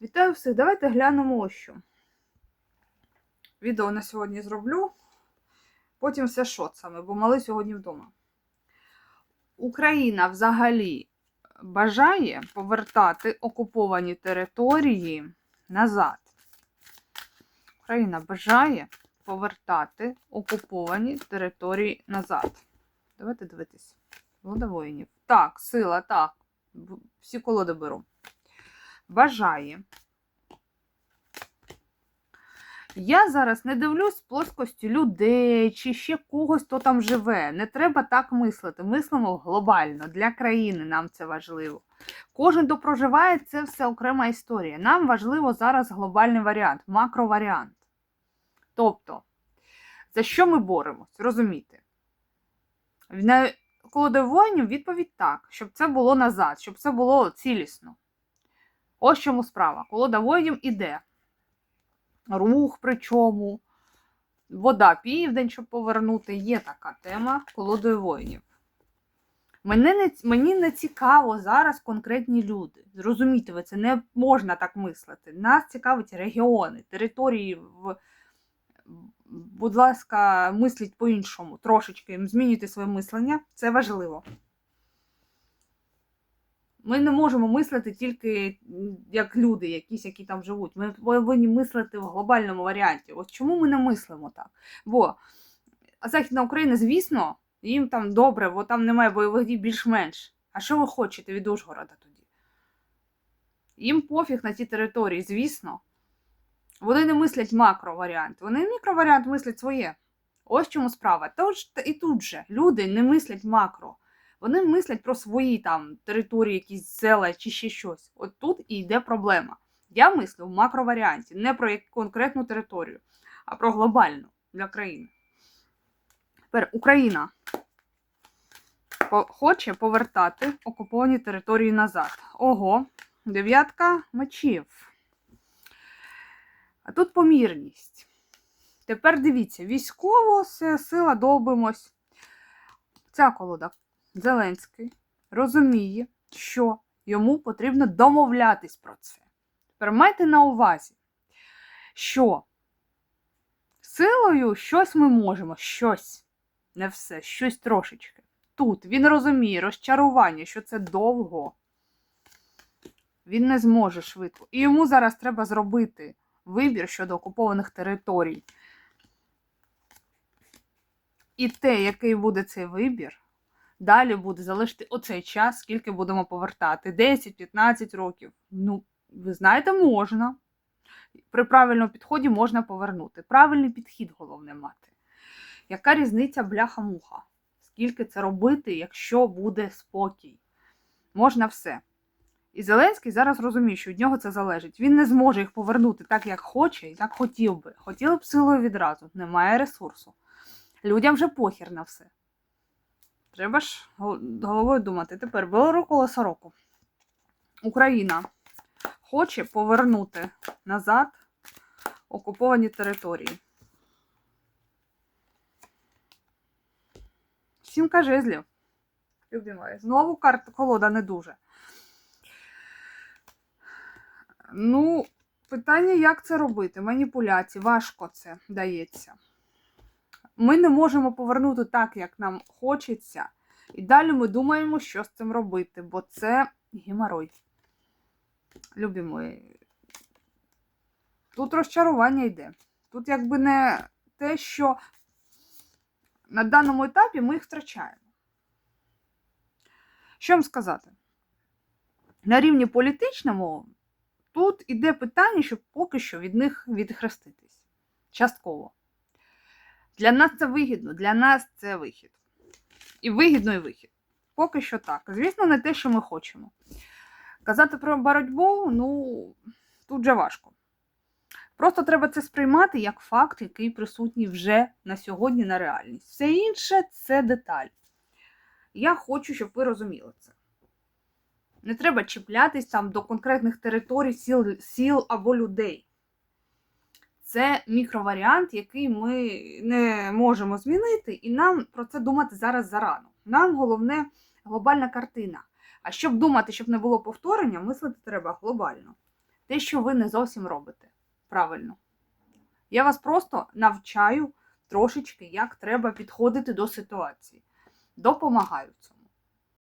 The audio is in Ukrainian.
Вітаю всіх! Давайте глянемо ось що. Відео на сьогодні зроблю. Потім все шоцами, бо мали сьогодні вдома. Україна взагалі бажає повертати окуповані території назад. Україна бажає повертати окуповані території назад. Давайте дивитись. Волода воїнів. Так, сила, так. Всі колоди беру. Бажає. Я зараз не дивлюсь плоскості людей чи ще когось, хто там живе. Не треба так мислити. Мислимо глобально. Для країни нам це важливо. Кожен, хто проживає, це все окрема історія. Нам важливо зараз глобальний варіант, макроваріант. Тобто, за що ми боремось? Розумієте? На колоди воїнів відповідь так, щоб це було назад, щоб це було цілісно. Ось чому справа. Колода воїнів іде. Рух причому. Вода південь, щоб повернути. Є така тема колодою воїнів. Мене не, мені не цікаво зараз конкретні люди. Зрозумійте ви, це не можна так мислити. Нас цікавить регіони, території. В... Будь ласка, мисліть по-іншому. Трошечки змінюйте своє мислення. Це важливо. Ми не можемо мислити тільки як люди, якісь, які там живуть. Ми повинні мислити в глобальному варіанті. Ось чому ми не мислимо так? Бо Західна Україна, звісно, їм там добре, бо там немає бойових дій більш-менш. А що ви хочете від Ужгорода тоді? Їм пофіг на ті території, звісно. Вони не мислять макроваріант, вони мікроваріант мислять своє. Ось чому справа. Тож і тут же люди не мислять макро. Вони мислять про свої там території, якісь села чи ще щось. От тут і йде проблема. Я мислю в макроваріанті, не про конкретну територію, а про глобальну для країни. Тепер Україна хоче повертати окуповані території назад. Ого, дев'ятка мечів. А тут помірність. Тепер дивіться, військово сила довбимось. Ця колода Зеленський розуміє, що йому потрібно домовлятись про це. Тепер майте на увазі, що силою щось ми можемо, щось, не все, щось трошечки. Тут він розуміє розчарування, що це довго. Він не зможе швидко. І йому зараз треба зробити вибір щодо окупованих територій. І те, який буде цей вибір, далі буде залишити оцей час, скільки будемо повертати. 10-15 років. Ну, ви знаєте, можна. При правильному підході можна повернути. Правильний підхід головне мати. Яка різниця бляха-муха? Скільки це робити, якщо буде спокій? Можна все. І Зеленський зараз розуміє, що від нього це залежить. Він не зможе їх повернути так, як хоче, і так хотів би. Хотіли б силою відразу. Немає ресурсу. Людям вже похір на все. Треба ж головою думати. Тепер беру колесо року. Україна хоче повернути назад окуповані території. Сімка жезлів. Любі мої. Знову карта колода не дуже. Ну, питання, як це робити? Маніпуляції, важко це дається. Ми не можемо повернути так, як нам хочеться. І далі ми думаємо, що з цим робити, бо це геморой. Любі. Тут розчарування йде. Тут якби не те, що на даному етапі ми їх втрачаємо. Що вам сказати? На рівні політичному тут іде питання, щоб поки що від них відхреститись. Частково. Для нас це вигідно, для нас це вихід. І вигідно, і вихід. Поки що так. Звісно, не те, що ми хочемо. Казати про боротьбу, ну, тут же важко. Просто треба це сприймати як факт, який присутній вже на сьогодні на реальність. Все інше це деталь. Я хочу, щоб ви розуміли це. Не треба чіплятись там до конкретних територій, сіл, сіл або людей. Це мікроваріант, який ми не можемо змінити, і нам про це думати зараз зарано. Нам головне глобальна картина. А щоб думати, щоб не було повторення, мислити треба глобально. те, що ви не зовсім робите. Правильно. Я вас просто навчаю трошечки, як треба підходити до ситуації. Допомагаю.